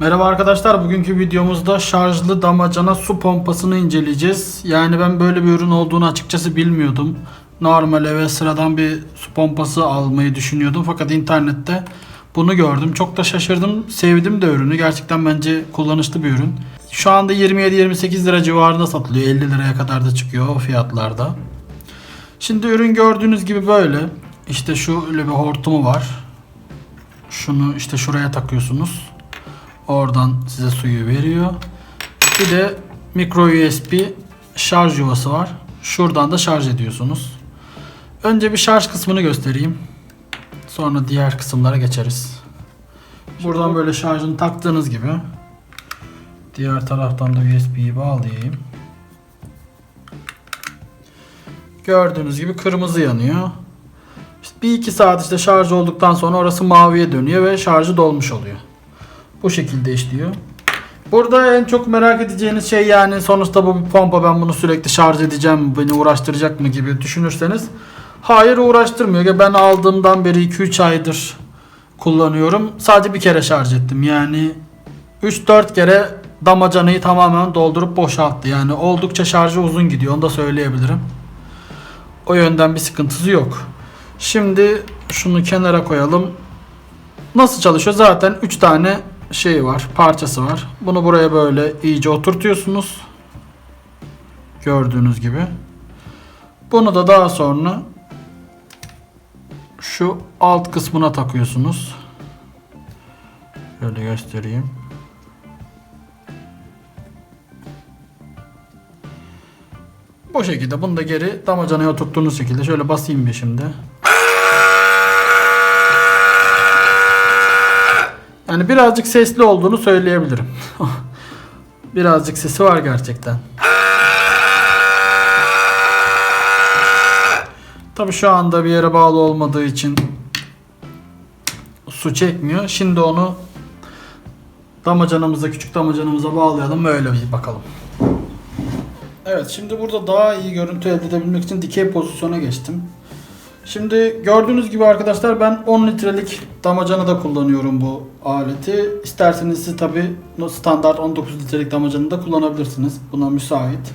Merhaba arkadaşlar. Bugünkü videomuzda şarjlı damacana su pompasını inceleyeceğiz. Yani ben böyle bir ürün olduğunu açıkçası bilmiyordum. Normal eve sıradan bir su pompası almayı düşünüyordum. Fakat internette bunu gördüm. Çok da şaşırdım. Sevdim de ürünü. Gerçekten bence kullanışlı bir ürün. Şu anda 27-28 lira civarında satılıyor. 50 liraya kadar da çıkıyor o fiyatlarda. Şimdi ürün gördüğünüz gibi böyle. İşte şöyle bir hortumu var. Şunu işte şuraya takıyorsunuz. Oradan size suyu veriyor. Bir de micro USB şarj yuvası var. Şuradan da şarj ediyorsunuz. Önce bir şarj kısmını göstereyim. Sonra diğer kısımlara geçeriz. Buradan böyle şarjını taktığınız gibi diğer taraftan da USB'yi bağlayayım. Gördüğünüz gibi kırmızı yanıyor. İşte bir iki saat işte şarj olduktan sonra orası maviye dönüyor ve şarjı dolmuş oluyor. Bu şekilde işliyor. Burada en çok merak edeceğiniz şey yani sonuçta bu bir pompa ben bunu sürekli şarj edeceğim beni uğraştıracak mı gibi düşünürseniz hayır uğraştırmıyor. Ben aldığımdan beri 2-3 aydır kullanıyorum. Sadece bir kere şarj ettim. Yani 3-4 kere damacanayı tamamen doldurup boşalttı. Yani oldukça şarjı uzun gidiyor. Onu da söyleyebilirim. O yönden bir sıkıntısı yok. Şimdi şunu kenara koyalım. Nasıl çalışıyor? Zaten 3 tane şey var, parçası var. Bunu buraya böyle iyice oturtuyorsunuz. Gördüğünüz gibi. Bunu da daha sonra şu alt kısmına takıyorsunuz. Şöyle göstereyim. Bu şekilde bunu da geri damacanaya oturttuğunuz şekilde şöyle basayım bir şimdi. Yani birazcık sesli olduğunu söyleyebilirim. birazcık sesi var gerçekten. Tabi şu anda bir yere bağlı olmadığı için su çekmiyor. Şimdi onu damacanamıza, küçük damacanamıza bağlayalım ve öyle bir bakalım. Evet şimdi burada daha iyi görüntü elde edebilmek için dikey pozisyona geçtim. Şimdi gördüğünüz gibi arkadaşlar ben 10 litrelik damacana da kullanıyorum bu aleti. İsterseniz siz tabi standart 19 litrelik damacanı da kullanabilirsiniz. Buna müsait.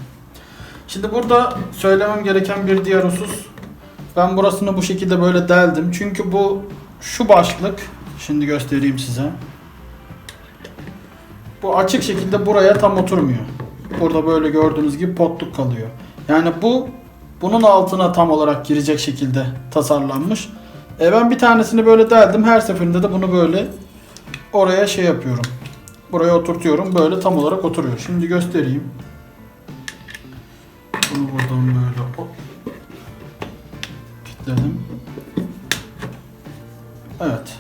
Şimdi burada söylemem gereken bir diğer husus. Ben burasını bu şekilde böyle deldim. Çünkü bu şu başlık. Şimdi göstereyim size. Bu açık şekilde buraya tam oturmuyor. Burada böyle gördüğünüz gibi potluk kalıyor. Yani bu bunun altına tam olarak girecek şekilde tasarlanmış. E ben bir tanesini böyle deldim. Her seferinde de bunu böyle oraya şey yapıyorum. Buraya oturtuyorum. Böyle tam olarak oturuyor. Şimdi göstereyim. Bunu buradan böyle hop kilitledim. Evet.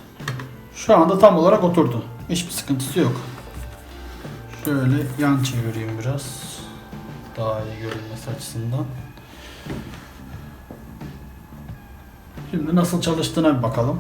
Şu anda tam olarak oturdu. Hiçbir sıkıntısı yok. Şöyle yan çevireyim biraz. Daha iyi görünmesi açısından. Şimdi nasıl çalıştığına bir bakalım.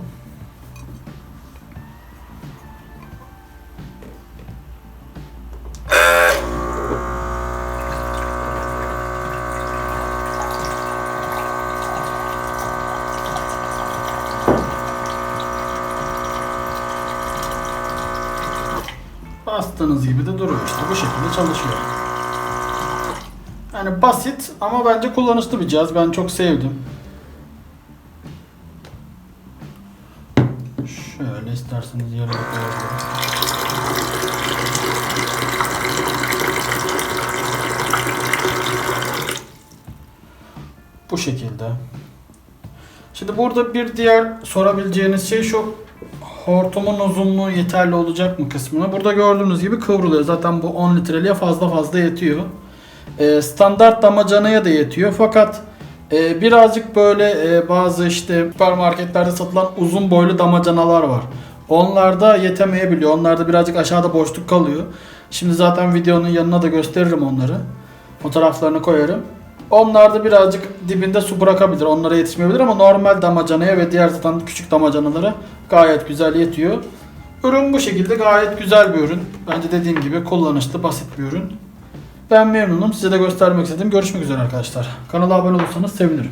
Bastığınız gibi de duruyor işte bu şekilde çalışıyor. Yani basit ama bence kullanışlı bir cihaz. Ben çok sevdim. Şöyle isterseniz yere de koyabilirim. Bu şekilde. Şimdi burada bir diğer sorabileceğiniz şey şu hortumun uzunluğu yeterli olacak mı kısmına. Burada gördüğünüz gibi kıvrılıyor. Zaten bu 10 litreliğe fazla fazla yetiyor. Ee, standart damacanaya da yetiyor. Fakat e, birazcık böyle e, bazı işte süpermarketlerde satılan uzun boylu damacanalar var. Onlarda yetemeyebiliyor. Onlarda birazcık aşağıda boşluk kalıyor. Şimdi zaten videonun yanına da gösteririm onları. Fotoğraflarını koyarım. Onlarda birazcık dibinde su bırakabilir. Onlara yetişmeyebilir ama normal damacanaya ve diğer zaten küçük damacanalara gayet güzel yetiyor. Ürün bu şekilde gayet güzel bir ürün. Bence dediğim gibi kullanışlı, basit bir ürün. Ben memnunum. Size de göstermek istedim. Görüşmek üzere arkadaşlar. Kanala abone olursanız sevinirim.